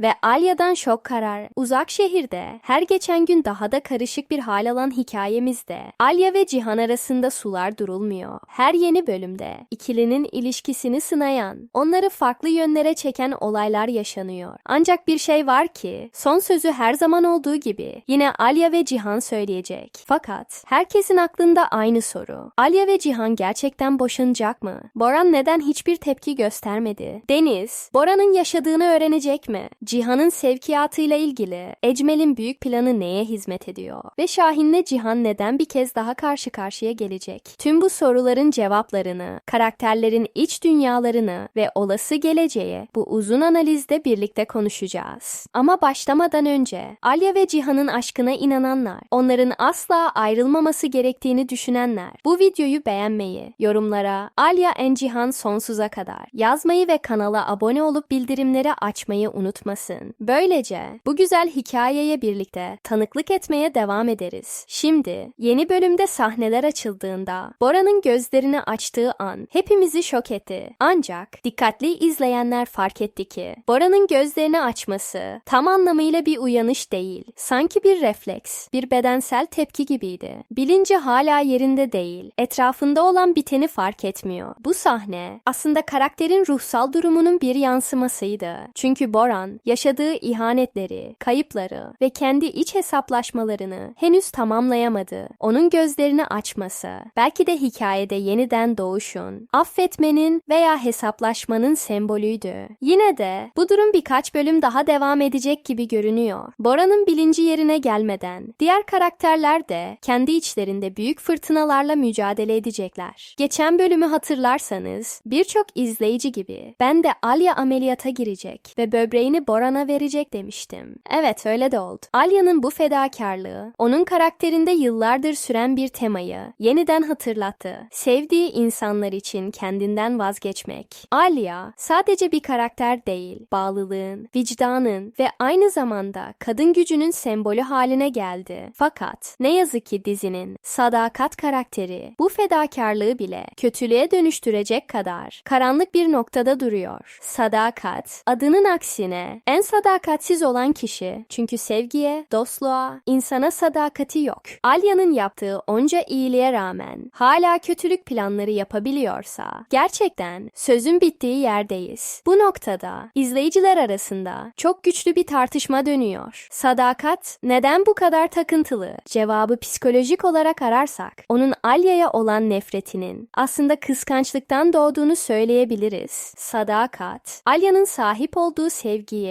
Ve Alya'dan şok karar. Uzak şehirde her geçen gün daha da karışık bir hal alan hikayemizde Alya ve Cihan arasında sular durulmuyor. Her yeni bölümde ikilinin ilişkisini sınayan, onları farklı yönlere çeken olaylar yaşanıyor. Ancak bir şey var ki son sözü her zaman olduğu gibi yine Alya ve Cihan söyleyecek. Fakat herkesin aklında aynı soru. Alya ve Cihan gerçekten boşanacak mı? Boran neden hiçbir tepki göstermedi? Deniz, Boran'ın yaşadığını öğrenecek mi? Cihan'ın sevkiyatıyla ilgili Ecmel'in büyük planı neye hizmet ediyor? Ve Şahin'le Cihan neden bir kez daha karşı karşıya gelecek? Tüm bu soruların cevaplarını, karakterlerin iç dünyalarını ve olası geleceği bu uzun analizde birlikte konuşacağız. Ama başlamadan önce Alya ve Cihan'ın aşkına inananlar, onların asla ayrılmaması gerektiğini düşünenler bu videoyu beğenmeyi, yorumlara Alya en Cihan sonsuza kadar yazmayı ve kanala abone olup bildirimleri açmayı unutmasın. Böylece bu güzel hikayeye birlikte tanıklık etmeye devam ederiz. Şimdi yeni bölümde sahneler açıldığında Bora'nın gözlerini açtığı an hepimizi şok etti. Ancak dikkatli izleyenler fark etti ki Bora'nın gözlerini açması tam anlamıyla bir uyanış değil. Sanki bir refleks, bir bedensel tepki gibiydi. Bilinci hala yerinde değil. Etrafında olan biteni fark etmiyor. Bu sahne aslında karakterin ruhsal durumunun bir yansımasıydı. Çünkü Boran yaşadığı ihanetleri, kayıpları ve kendi iç hesaplaşmalarını henüz tamamlayamadı. Onun gözlerini açması, belki de hikayede yeniden doğuşun, affetmenin veya hesaplaşmanın sembolüydü. Yine de bu durum birkaç bölüm daha devam edecek gibi görünüyor. Bora'nın bilinci yerine gelmeden diğer karakterler de kendi içlerinde büyük fırtınalarla mücadele edecekler. Geçen bölümü hatırlarsanız birçok izleyici gibi ben de Alya ameliyata girecek ve böbreğini Boran'a verecek demiştim. Evet öyle de oldu. Alya'nın bu fedakarlığı onun karakterinde yıllardır süren bir temayı yeniden hatırlattı. Sevdiği insanlar için kendinden vazgeçmek. Alya sadece bir karakter değil, bağlılığın, vicdanın ve aynı zamanda kadın gücünün sembolü haline geldi. Fakat ne yazık ki dizinin sadakat karakteri bu fedakarlığı bile kötülüğe dönüştürecek kadar karanlık bir noktada duruyor. Sadakat adının aksine en sadakatsiz olan kişi çünkü sevgiye, dostluğa, insana sadakati yok. Alya'nın yaptığı onca iyiliğe rağmen hala kötülük planları yapabiliyorsa gerçekten sözün bittiği yerdeyiz. Bu noktada izleyiciler arasında çok güçlü bir tartışma dönüyor. Sadakat neden bu kadar takıntılı? Cevabı psikolojik olarak ararsak onun Alya'ya olan nefretinin aslında kıskançlıktan doğduğunu söyleyebiliriz. Sadakat, Alya'nın sahip olduğu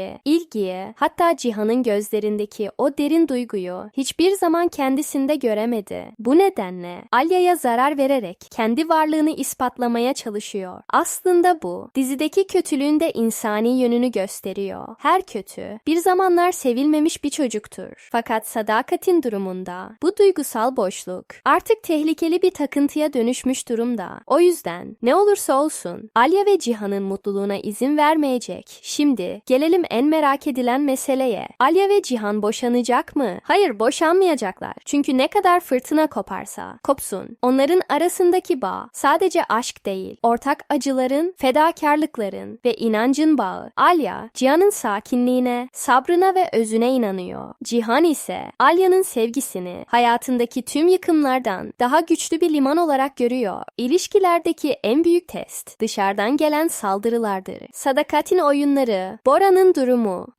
sevgiye, ilgiye, hatta Cihan'ın gözlerindeki o derin duyguyu hiçbir zaman kendisinde göremedi. Bu nedenle Alya'ya zarar vererek kendi varlığını ispatlamaya çalışıyor. Aslında bu dizideki kötülüğün de insani yönünü gösteriyor. Her kötü bir zamanlar sevilmemiş bir çocuktur. Fakat sadakatin durumunda bu duygusal boşluk artık tehlikeli bir takıntıya dönüşmüş durumda. O yüzden ne olursa olsun Alya ve Cihan'ın mutluluğuna izin vermeyecek. Şimdi gelelim en merak edilen meseleye. Alya ve Cihan boşanacak mı? Hayır boşanmayacaklar. Çünkü ne kadar fırtına koparsa kopsun. Onların arasındaki bağ sadece aşk değil, ortak acıların, fedakarlıkların ve inancın bağı. Alya, Cihan'ın sakinliğine, sabrına ve özüne inanıyor. Cihan ise Alya'nın sevgisini hayatındaki tüm yıkımlardan daha güçlü bir liman olarak görüyor. İlişkilerdeki en büyük test dışarıdan gelen saldırılardır. Sadakatin oyunları, Bora'nın durumu,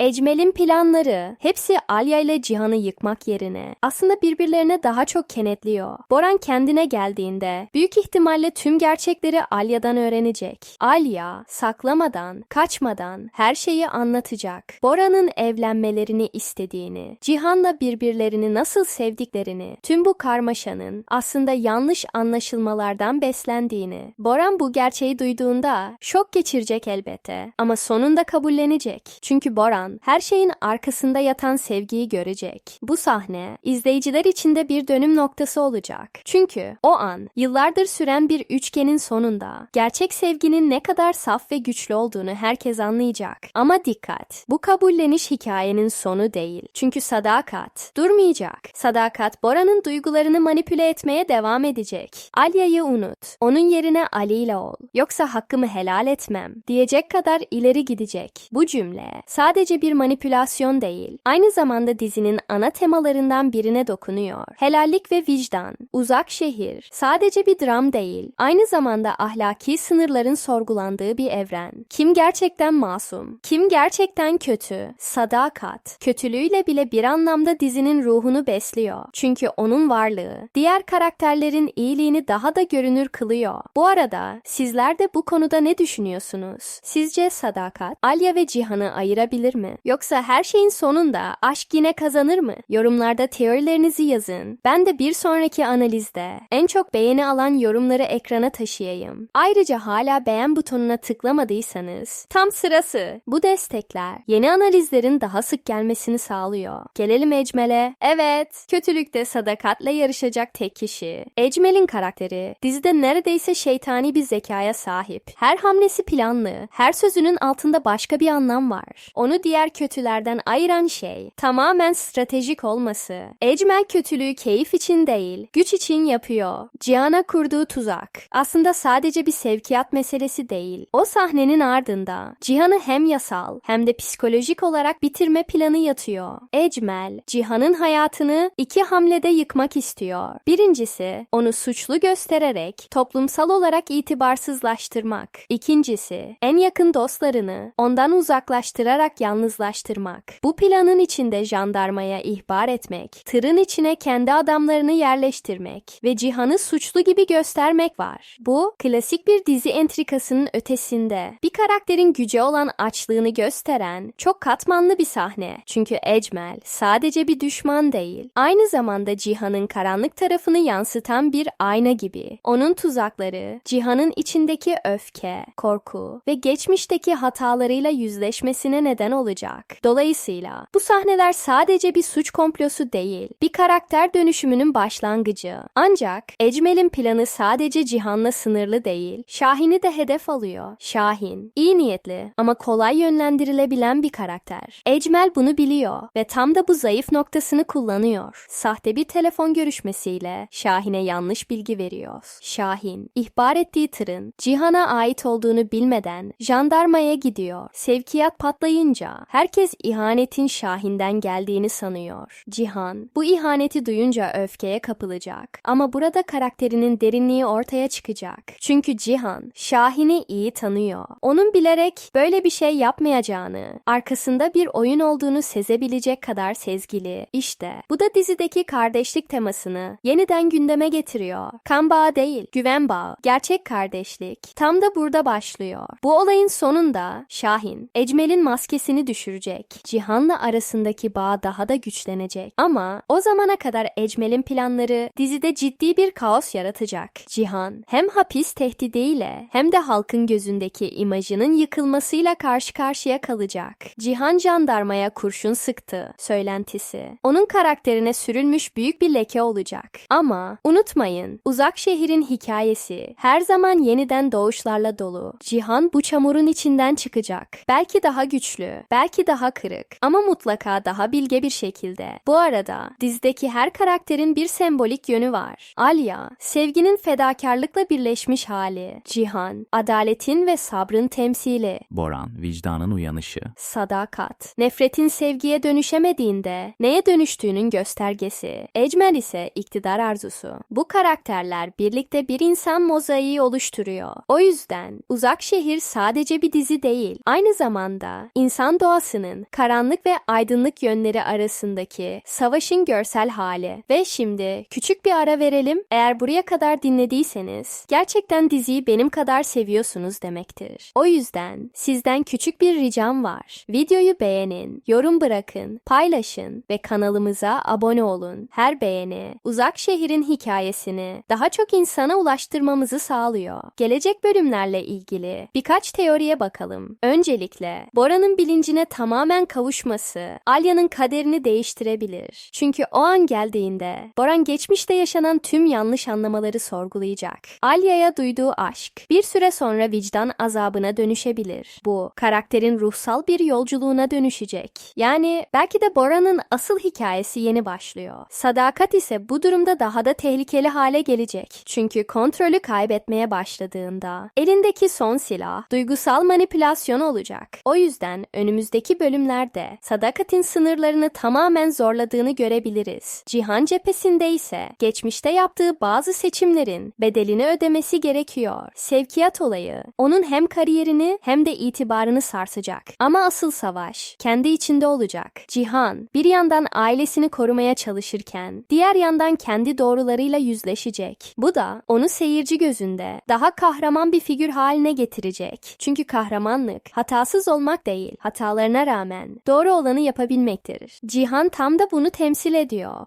Ecmel'in planları hepsi Alya ile Cihan'ı yıkmak yerine aslında birbirlerine daha çok kenetliyor. Boran kendine geldiğinde büyük ihtimalle tüm gerçekleri Alya'dan öğrenecek. Alya saklamadan, kaçmadan her şeyi anlatacak. Bora'nın evlenmelerini istediğini, Cihan'la birbirlerini nasıl sevdiklerini, tüm bu karmaşanın aslında yanlış anlaşılmalardan beslendiğini. Boran bu gerçeği duyduğunda şok geçirecek elbette ama sonunda kabullenecek. Çünkü Boran her şeyin arkasında yatan sevgiyi görecek. Bu sahne izleyiciler için de bir dönüm noktası olacak. Çünkü o an yıllardır süren bir üçgenin sonunda gerçek sevginin ne kadar saf ve güçlü olduğunu herkes anlayacak. Ama dikkat, bu kabulleniş hikayenin sonu değil. Çünkü sadakat durmayacak. Sadakat Bora'nın duygularını manipüle etmeye devam edecek. Alya'yı unut. Onun yerine Ali ile ol. Yoksa hakkımı helal etmem diyecek kadar ileri gidecek. Bu cümle sadece bir manipülasyon değil, aynı zamanda dizinin ana temalarından birine dokunuyor. Helallik ve vicdan, uzak şehir, sadece bir dram değil, aynı zamanda ahlaki sınırların sorgulandığı bir evren. Kim gerçekten masum? Kim gerçekten kötü? Sadakat, kötülüğüyle bile bir anlamda dizinin ruhunu besliyor. Çünkü onun varlığı, diğer karakterlerin iyiliğini daha da görünür kılıyor. Bu arada sizler de bu konuda ne düşünüyorsunuz? Sizce sadakat, Alya ve Cihan'ı ayırabilir mi? Yoksa her şeyin sonunda aşk yine kazanır mı? Yorumlarda teorilerinizi yazın. Ben de bir sonraki analizde en çok beğeni alan yorumları ekrana taşıyayım. Ayrıca hala beğen butonuna tıklamadıysanız tam sırası. Bu destekler yeni analizlerin daha sık gelmesini sağlıyor. Gelelim Ecmel'e. Evet, kötülükte sadakatle yarışacak tek kişi. Ecmel'in karakteri dizide neredeyse şeytani bir zekaya sahip. Her hamlesi planlı, her sözünün altında başka bir anlam var. Onu diğer kötülerden ayıran şey tamamen stratejik olması. Ecmel kötülüğü keyif için değil, güç için yapıyor. Cihan'a kurduğu tuzak aslında sadece bir sevkiyat meselesi değil. O sahnenin ardında Cihan'ı hem yasal hem de psikolojik olarak bitirme planı yatıyor. Ecmel, Cihan'ın hayatını iki hamlede yıkmak istiyor. Birincisi, onu suçlu göstererek toplumsal olarak itibarsızlaştırmak. İkincisi, en yakın dostlarını ondan uzaklaştırarak yalnızlaştırmak. Bu planın içinde jandarmaya ihbar etmek, tırın içine kendi adamlarını yerleştirmek ve Cihan'ı suçlu gibi göstermek var. Bu, klasik bir dizi entrikasının ötesinde. Bir karakterin güce olan açlığını gösteren çok katmanlı bir sahne. Çünkü Ecmel sadece bir düşman değil, aynı zamanda Cihan'ın karanlık tarafını yansıtan bir ayna gibi. Onun tuzakları, Cihan'ın içindeki öfke, korku ve geçmişteki hatalarıyla yüzleşmesine neden olacak. Dolayısıyla bu sahneler sadece bir suç komplosu değil, bir karakter dönüşümünün başlangıcı. Ancak Ecmel'in planı sadece Cihan'la sınırlı değil, Şahin'i de hedef alıyor. Şahin, iyi niyetli ama kolay yönlendirilebilen bir karakter. Ecmel bunu biliyor ve tam da bu zayıf noktasını kullanıyor. Sahte bir telefon görüşmesiyle Şahin'e yanlış bilgi veriyor. Şahin, ihbar ettiği tırın Cihan'a ait olduğunu bilmeden jandarmaya gidiyor. Sevkiyat patlayınca herkes ihanetin Şahin'den geldiğini sanıyor. Cihan, bu ihaneti duyunca öfkeye kapılacak. Ama burada karakterinin derinliği ortaya çıkacak. Çünkü Cihan, Şahin'i iyi tanıyor. Onun bilerek böyle bir şey yapmayacağını, arkasında bir oyun olduğunu sezebilecek kadar sezgili. İşte bu da dizideki kardeşlik temasını yeniden gündeme getiriyor. Kan bağı değil, güven bağı, gerçek kardeşlik. Tam da burada başlıyor. Bu olayın sonunda Şahin, Ecmel'in maskesini düşürecek. Cihan'la arasındaki bağ daha da güçlenecek. Ama o zamana kadar Ecmel'in planları dizide ciddi bir kaos yaratacak. Cihan hem hapis tehdidiyle hem de halkın gözündeki imajının yıkılmasıyla karşı karşıya kalacak. Cihan jandarmaya kurşun sıktı söylentisi. Onun karakterine sürülmüş büyük bir leke olacak. Ama unutmayın uzak şehrin hikayesi her zaman yeniden doğuşlarla dolu. Cihan bu çamurun içinden çıkacak. Belki daha güçlü, belki daha kırık ama mutlaka daha bilge bir şekilde. Bu arada dizdeki her karakterin bir sembolik yönü var. Alya, sevginin fedakarlıkla birleşmiş hali. Cihan, adaletin ve sabrın temsili. Boran, vicdanın uyanışı. Sadakat, nefretin sevgiye dönüşemediğinde neye dönüştüğünün göstergesi. Ecmel ise iktidar arzusu. Bu karakterler birlikte bir insan mozaiği oluşturuyor. O yüzden Uzak Şehir sadece bir dizi değil, aynı zamanda insan doğasının karanlık ve aydınlık yönleri arasındaki savaşın görsel hali. Ve şimdi küçük bir ara verelim. Eğer buraya kadar dinlediyseniz gerçekten diziyi benim kadar seviyorsunuz demektir. O yüzden sizden küçük bir ricam var. Videoyu beğenin, yorum bırakın, paylaşın ve kanalımıza abone olun. Her beğeni Uzak Şehir'in hikayesini daha çok insana ulaştırmamızı sağlıyor. Gelecek bölümlerle ilgili birkaç teoriye bakalım. Öncelikle Bora'nın bilincine tamamen kavuşması Alya'nın kaderini değiştirebilir. Çünkü o an geldiğinde Boran geçmişte yaşanan tüm yanlış anlamaları sorgulayacak. Alya'ya duyduğu aşk bir süre sonra vicdan azabına dönüşebilir. Bu karakterin ruhsal bir yolculuğuna dönüşecek. Yani belki de Bora'nın asıl hikayesi yeni başlıyor. Sadakat ise bu durumda daha da tehlikeli hale gelecek. Çünkü kontrolü kaybetmeye başladığında elindeki son silah duygusal manipülasyon olacak. O yüzden yüzden önümüzdeki bölümlerde sadakatin sınırlarını tamamen zorladığını görebiliriz. Cihan cephesinde ise geçmişte yaptığı bazı seçimlerin bedelini ödemesi gerekiyor. Sevkiyat olayı onun hem kariyerini hem de itibarını sarsacak. Ama asıl savaş kendi içinde olacak. Cihan bir yandan ailesini korumaya çalışırken diğer yandan kendi doğrularıyla yüzleşecek. Bu da onu seyirci gözünde daha kahraman bir figür haline getirecek. Çünkü kahramanlık hatasız olmak değil, hatalarına rağmen doğru olanı yapabilmektir. Cihan tam da bunu temsil ediyor.